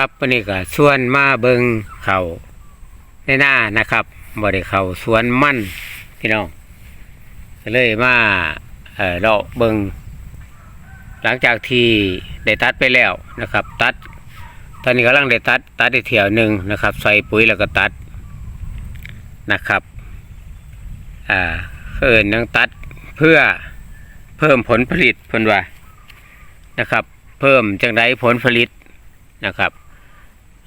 ครับวันนี้ก็ชวนมาเบิงเขาในหน้านะครับบ่ได้เขาสวนมั่นพี่น้องก็เลยมาเอ่อเลาเบิงหลังจากที่ได้ตัดไปแล้วนะครับ ตัด ตอนนี้กำลังได้ตัด ตัดได้เที่ยวหนึ่งนะครับ ใส่ปุ๋ยแล้วก็ตัดนะครับอ่าเอินยังตัดเพื่อเพิ่มผลผลิตเพิ่นว่านะครับ เพิ่มจังไดผลผลิตนะครับ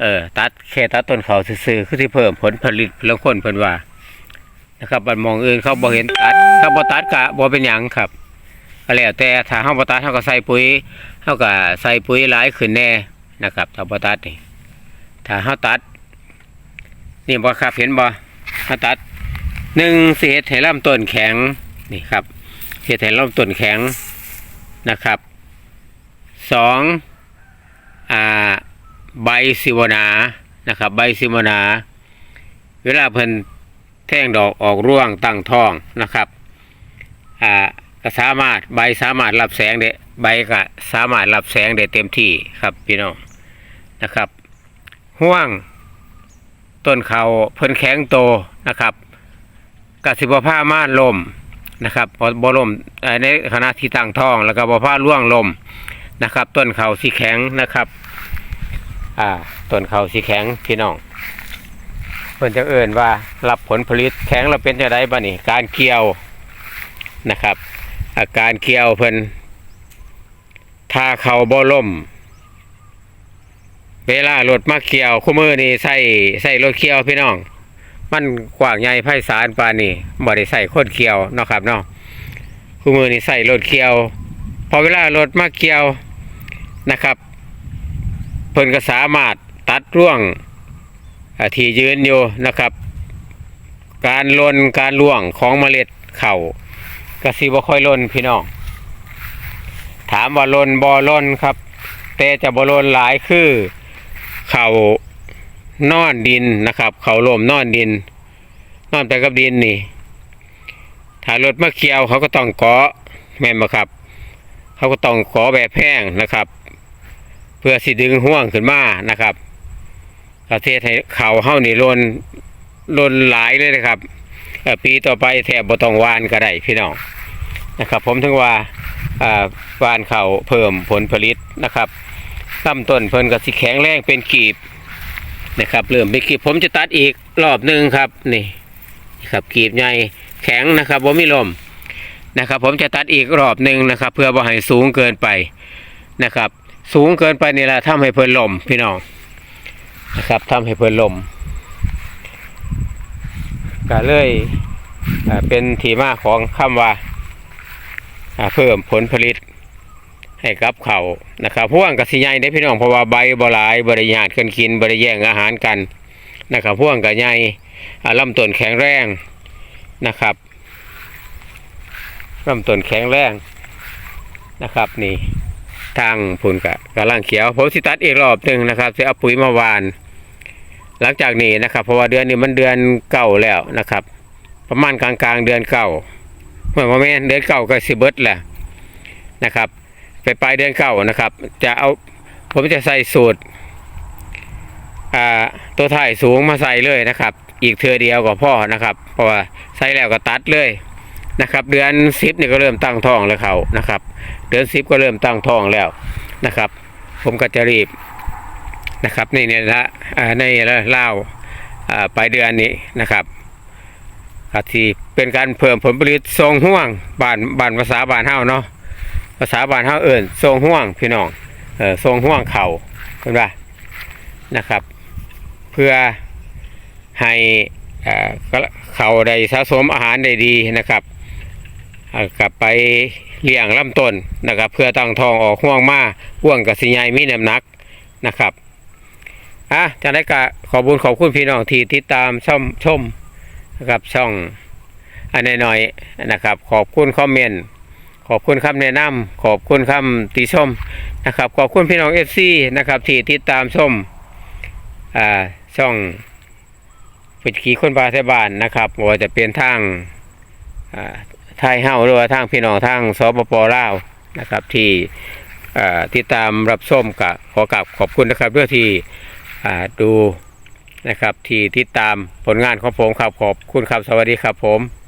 เออตัดแค่ตัดต้นเขาซื่อๆคือที่เพิ่มผลผลิตเรื่องคนเพิ่นว่านะครับบัดมองอื่นเขาบ่เห็นตัดถ้าบ่ตัดกะบ่เป็นหยังครับก็แล้วแต่ถ้าเฮาบ่ตัดเฮาก็ใส่ปุ๋ยเฮาก็ใส่ปุ๋ยหลายขึ้นแน่นะครับถ้าบ่ตัดนี่ถ้าเฮาตัด นี่บ่ครับเห็นบ่เฮาตัดหนึ่งสิเฮ็ดให้ลำต้นแข็งนี่ครับเฮ็ดให้ลำต้นแข็งนะครับสองอ่า ใบสิวนานะครับ ใบสิวนา เวลาเพิ่นแท่งดอกออกร่วงตั้งท้องนะครับอ่าก็สามารถใบสามารถรับแสงได้ใบก็สามารถรับแสงได้เต็มที่ครับพี่น้องนะครับห่วงต้นเขาเพิ่นแข็งโตนะครับกสิบผ้าม่านลมนะครับพอบลมในขณะที่ตั้งท้อง แล้วก็บผ้าร่วงลมนะครับ ต้นเขาสีแข็งนะครับ อ่าต้นเขาสีแข็งพี่น้องเพิ่อนจะเอิ่นว่ารับผลผลิตแข็งเราเป็นจะไดบ้านี่การเกี่ยวนะครับ อาการเกี่ยวเพิ่อนถ้าเขาบ่ล่ม เวลารถมาเกี่ยวคู่มือนี่ใส่ใส่รถเกี่ยวพี่น้อง มันกว้างใหญ่ไพศาลปานนี่บ่ได้ใส่คนเกี่ยวเนาะครับเนาะคู่มือนี่ใส่รถเกี่ยว พอเวลารถมาเกี่ยวนะครับ เพิ่นก็สามารถตัดร่วงที่ยืนอยู่นะครับ การลนการร่วงของเมล็ดเข่าวก็สิบ่ค่อยลนพี่น้องถามว่าลนบ่ลนครับ แต่จะบ่ลนหลายคือ เข่านอนดินนะครับ เข่าลมนอนดิน นอนไปกับดินนี่ถ้ารถมาเคียวเขาก็ต้องเกาะแม่นบ่ครับ เขาก็ต้องเกาะแบบแพงนะครับ เพื่อสิดึงห่วงขึ้นมานะครับประเทศให้เขาเฮ้านี่ลนลนหลายเลยนะครับปีต่อไปแถบบตองวานก็ได้พี่น้องนะครับ ผมถึงว่าวานเขาเพิ่มผลผลิตนะครับลำต้นเพิ่นก็สิแข็งแรงเป็นกีบนะครับเริ่มเป็นกีบผมจะตัดอีกรอบหนึ่งครับนี่ครับกีบใหญ่แข็งนะครับผมมีลมนะครับ ผมจะตัดอีกรอบหนึ่งนะครับ เพื่อบ่ให้สูงเกินไปนะครับ สูงเกินไปนี่แหละทำให้เพิ่นลมพี่น้องนะครับทำให้เพิ่นลมก็เลยอ่าเป็นที่มาของคำว่าอ่าเพิ่มผลผลิตให้กับเขานะครับพวงกับสิใหญ่ได้พี่น้องเพราะว่าใบบลายบริญาตกันกินบริแย่งอาหารกันนะครับพวงกับใหญ่อ่าลำต้นแข็งแรงนะครับลำต้นแข็งแรงนะครับนี่ ทางผุนกะกำลังเขียวผมสิตัดอีกรอบหนึ่งนะครับจะเอาปุ๋ยมาวาน หลังจากนี้นะครับ เพราะว่าเดือนนี้มันเดือนเก่าแล้วนะครับ ประมาณกลางกลางเดือนเก่าเหมือนว่าแม่นเดือนเก่าก็สิเบิดแหละนะครับ ไปปลายเดือนเก่านะครับ จะเอาผมจะใส่สูตรตัวถ่ายสูงมาใส่เลยนะครับ อีกเทือเดียวก็พ่อนะครับ เพราะว่าใส่แล้วก็ตัดเลย นะครับ เดือนสิบเนี่ยก็เริ่มตั้งท้องแล้วเขานะครับ เดือนสิบก็เริ่มตั้งท้องแล้วนะครับ ผมก็จะรีบนะครับในเนี่ยละในเล่าวอ่าปลายเดือนนี้นะครับอาที่เป็นการเพิ่มผลผลิตทรงห่วงบานบานภาษาบานเฮาเนาะภาษาบานเฮาเอิ่นทรงห่วงพี่น้องเออทรงห่วงเข่าเห็นปะนะครับ เพื่อให้เขาได้สะสมอาหารได้ดีนะครับ กลับไปเลี้ยงลำต้นนะครับ เพื่อตั้งทองออกห่วงมาห่วงกับสิใหญ่มีน้ำหนักนะครับอะจะได้กะขอบุญขอบคุณพี่น้องที่ติดตามชมชมนะครับช่องอันน้อยๆนะครับ ขอบคุณคอมเมนต์ขอบคุณคำแนะนำขอบคุณคำติชมนะครับ ขอบคุณพี่น้องเอฟซีนะครับที่ติดตามชมอ่าช่องฝึกขี่คนบาเทบานนะครับว่าจะเป็นทางอ่า ไทยเฮาหรือว่าทางพี่น้องทางสปปลาวนะครับ ที่เอ่ติดตามรับชมกับขอกราบขอบคุณนะครับด้วยที่ดูนะครับที่ติดตามผลงานของผมครับขอบคุณครับสวัสดีครับผม